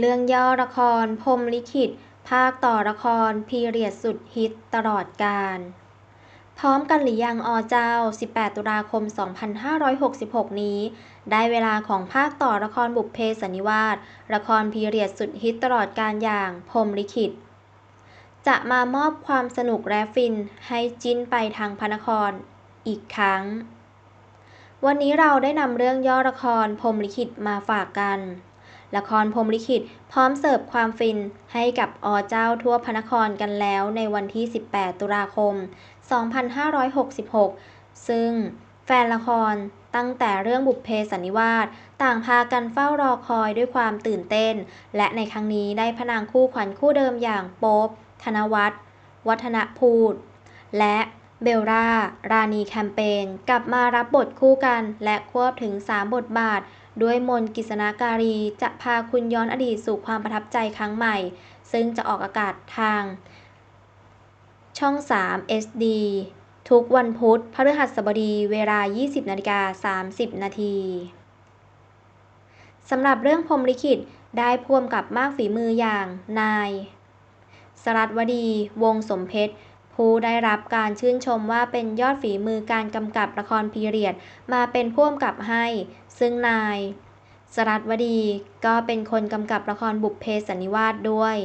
เรื่องย่อละครพรหมลิขิต ภาคต่อละครพีเรียดสุดฮิตตลอดกาลพร้อมกันหรือยังอเจ้า 18 ตุลาคม 2566 นี้ ได้เวลาของภาคต่อละครบุพเพสันนิวาสละครพีเรียดสุดฮิตตลอดกาลอย่างพรมลิขิต จะมามอบความสนุกและฟินให้จิ้นไปทางพระนครอีกครั้ง วันนี้เราได้นำเรื่องย่อละครพรมลิขิตมาฝากกัน ละครพรมลิขิตพร้อมเสิร์ฟความฟินให้กับอเจ้าทั่วพระนครกันแล้วในวันที่ 18 ตุลาคม 2566 ซึ่งแฟนละครตั้งแต่เรื่องบุพเพสันนิวาสต่างพากันเฝ้ารอคอยด้วยความตื่นเต้น และในครั้งนี้ได้พนางคู่ขวัญคู่เดิมอย่างโป๊บธนวัฒน์วัฒนพูด และเบลล่า ราณีแคมเปญกลับมารับบทคู่กัน และควบถึง 3 บทบาท ด้วยมนกิษณาการีจะพาคุณย้อนอดีตสู่ความประทับใจครั้งใหม่ ซึ่งจะออกอากาศทาง ช่อง 3 SD ทุกวันพุธพฤหัสบดีเวลา 20นาฬิกา30 นาทีสำหรับเรื่องพรมลิขิตได้พ่วมกับมากฝีมืออย่างนาย สรัตวดี วงสมเพชร ผู้ได้รับการชื่นชมว่าเป็นยอดฝีมือการกำกับละครพีเรียดมาเป็นพ่วงกับให้ ซึ่งนายสรัตวดีก็เป็นคนกำกับละครบุพเพสันนิวาสด้วย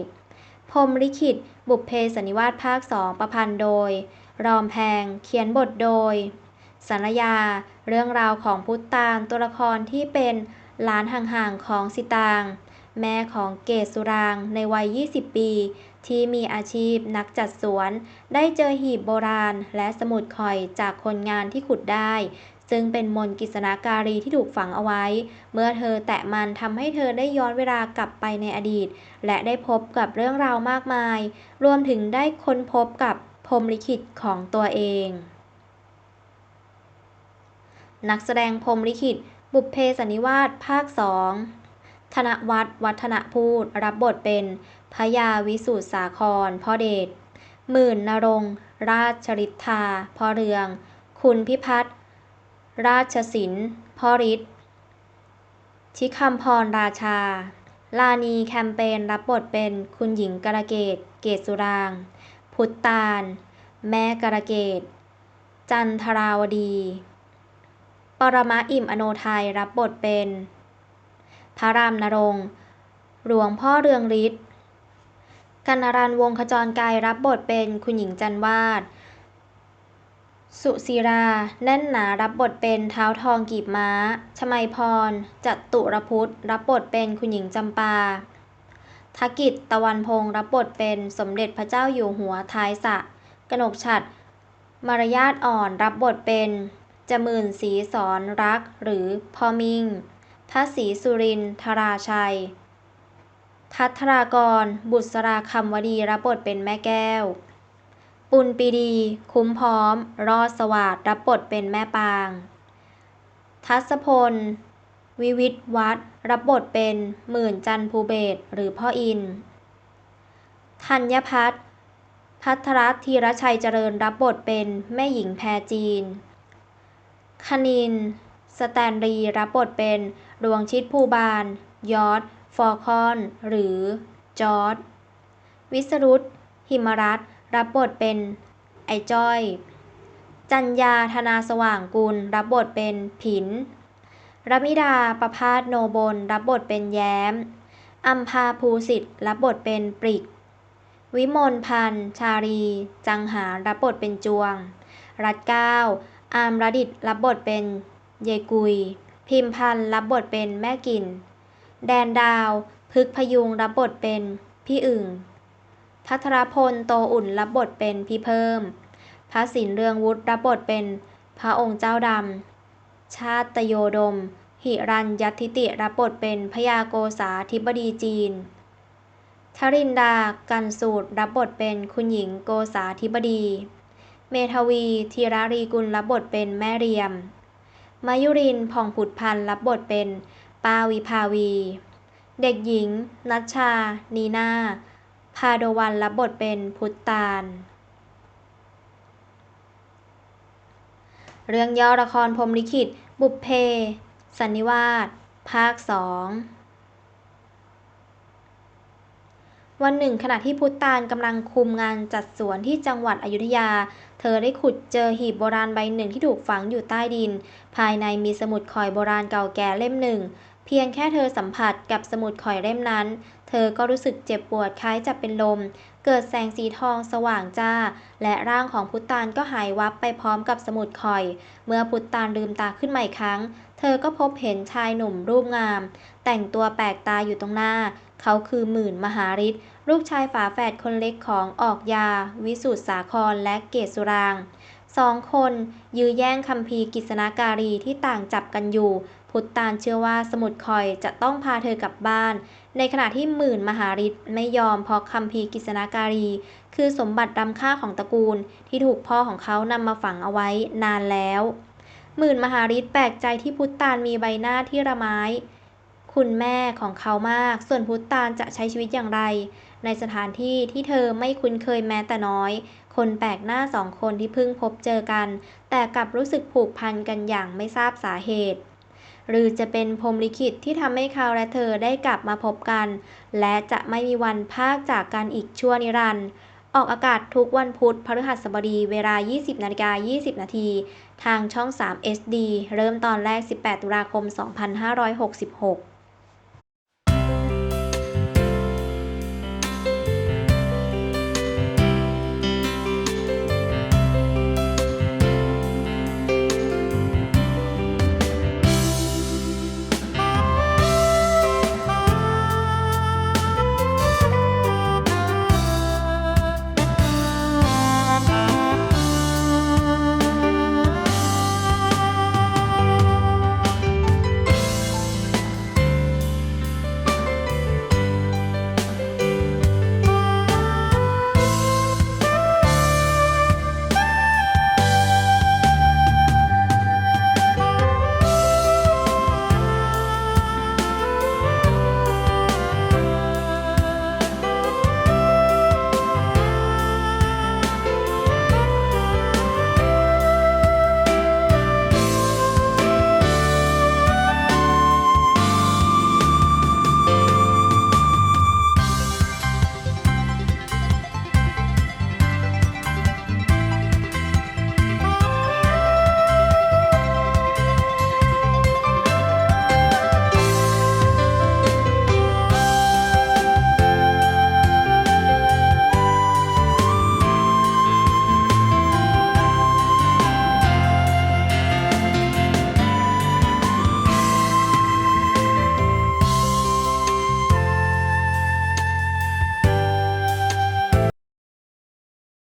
พรมลิขิต บุพเพสันนิวาสภาคสองประพันธ์โดย รอมแพง เขียนบทโดยสัญญา เรื่องราวของพุทตาลตัวละครที่เป็นหลานห่างๆของสิตาง แม่ของเกศสุรางในวัย 20 ปี ที่มีอาชีพนักจัดสวน ได้เจอหีบโบราณและสมุดข่อยจากคนงานที่ขุดได้ ซึ่งเป็นมนต์กิษณาการีที่ถูกฝังเอาไว้ เมื่อเธอแตะมันทำให้เธอได้ย้อนเวลากลับไปในอดีต และได้พบกับเรื่องราวมากมาย รวมถึงได้ค้นพบกับพรมลิขิตของตัวเอง นักแสดงพรมลิขิต บุพเพสันนิวาสภาคสอง ธนวัฒน์วัฒนพูดรับบทเป็นพยาวิสุทธสาครพ่อเดชหมื่นนรงราชริธาพ่อเรือง คุณพิพัฒน์ราชสินพ่อฤทธิ์ชิคำพรราชา ลานีแคมเปญรับบทเป็นคุณหญิงกระเกต เกตสุราง พุทตาล แม่กระเกต จันทราวดี ปรมาอิ่มอโนไทยรับบทเป็น พระรามนรงค์หลวงพ่อเรืองฤทธิ์กันรันวงขจรกายรับบทเป็นคุณหญิงจันวาด สุศิรา แน่นหนารับบทเป็นเท้าทองกีบม้า ชมัยพร จัตุรพุทธรับบทเป็นคุณหญิงจำปาทกิจตะวันพงรับบทเป็นสมเด็จพระเจ้าอยู่หัวท้ายสะ กนกฉัดมารยาทอ่อนรับบทเป็นจมื่นศรีสอนรักหรือพอมิง พระศรีสุรินทราชัย ทัทรากร บุษราคำวดีรับบทเป็นแม่แก้ว ปุณปีดี คุ้มพร้อม รอดสวัสดรับบทเป็นแม่ปาง ทัศพล วิวิทวัฒน์รับบทเป็นหมื่นจันภูเบศหรือพ่ออิน ธัญพัฒน์พัทรธีรชัยเจริญรับบทเป็นแม่หญิงแพรจีน คณิน สแตนลีรับบทเป็น ดวงชิดภูบาล ยอดฟอร์คอน หรือ จอร์ดวิสรุตหิมรัตรับบทเป็น ไอจ้อย จัญญาธนาสว่างกุล รับบทเป็นผินรมิดาประพาสโนบล รับบทเป็นแย้ม อัมพาภูสิทธิ์ รับบทเป็นปริก วิมลพันธ์ ชารี จังหา รับบทเป็นจวง รัตเก้า อามรดิต รับบทเป็น เยกุย พิมพันธ์รับบทเป็นแม่กินแดนดาวพึกพยุงรับบทเป็นพี่อึ่ง พัทรพลโตอุ่นรับบทเป็นพี่เพิ่ม พระสินเรืองวุฒิรับบทเป็นพระองค์เจ้าดำ ชาตโยดม หิรัญยัติติรับบทเป็นพยาโกษาธิบดีจีนทรินดา กันสูตรรับบทเป็นคุณหญิงโกษาธิบดี เมทวีธีรารีกุลรับบทเป็นแม่เรียม มายุรินผ่องผุดพันธ์ รับบทเป็นป้าวิภาวี เด็กหญิงนัชชา นีนา พาโดวัน รับบทเป็น พุทตาล เรื่องย่อละครพรมลิขิต บุพเพ สันนิวาส ภาคสอง วันหนึ่งขณะที่พุทธานกำลังคุมงานจัดสวนที่จังหวัดอยุธยา เธอได้ขุดเจอหีบโบราณใบหนึ่งที่ถูกฝังอยู่ใต้ดิน ภายในมีสมุดข่อยโบราณเก่าแก่เล่มหนึ่ง เพียงแค่เธอสัมผัสกับสมุดข่อยเล่มนั้น เธอก็รู้สึกเจ็บปวดคล้ายจะเป็นลม เกิดแสงสีทองสว่างจ้า และร่างของพุทธานก็หายวับไปพร้อมกับสมุดข่อย เมื่อพุทธานลืมตาขึ้นใหม่ครั้ง เธอก็พบเห็นชายหนุ่มรูปงาม แต่งตัวแปลกตาอยู่ตรงหน้า เขาคือหมื่นมหาฤทธิ์ลูกชายฝาแฝดคนเล็กของออกยา วิสุทธสาครและเกศสุรางสองคนยื้อแย่งคัมภีร์กิษณาการีที่ต่างจับกันอยู่ พุทธานเชื่อว่าสมุดคอยจะต้องพาเธอกลับบ้าน ในขณะที่หมื่นมหาฤทธิ์ไม่ยอมเพราะคัมภีร์กิษณาการี คือสมบัติรำค่าของตระกูลที่ถูกพ่อของเขานำมาฝังเอาไว้นานแล้ว หมื่นมหาฤทธิ์แปลกใจที่พุทธานมีใบหน้าที่ระไม้ คุณแม่ของเขามาก ส่วนพุทธานจะใช้ชีวิตอย่างไร ในสถานที่ที่เธอไม่คุ้นเคยแม้แต่น้อย คนแปลกหน้าสองคนที่เพิ่งพบเจอกัน แต่กลับรู้สึกผูกพันกันอย่างไม่ทราบสาเหตุ หรือจะเป็นพรหมลิขิตที่ทำให้เขาและเธอได้กลับมาพบกัน และจะไม่มีวันพากจากกันอีกชั่วนิรันดร์ ออกอากาศทุกวันพุธพฤหัสบดีเวลา 20นาฬิกา20 นาที ทางช่อง 3 SD เริ่มตอนแรก 18 ตุลาคม 2566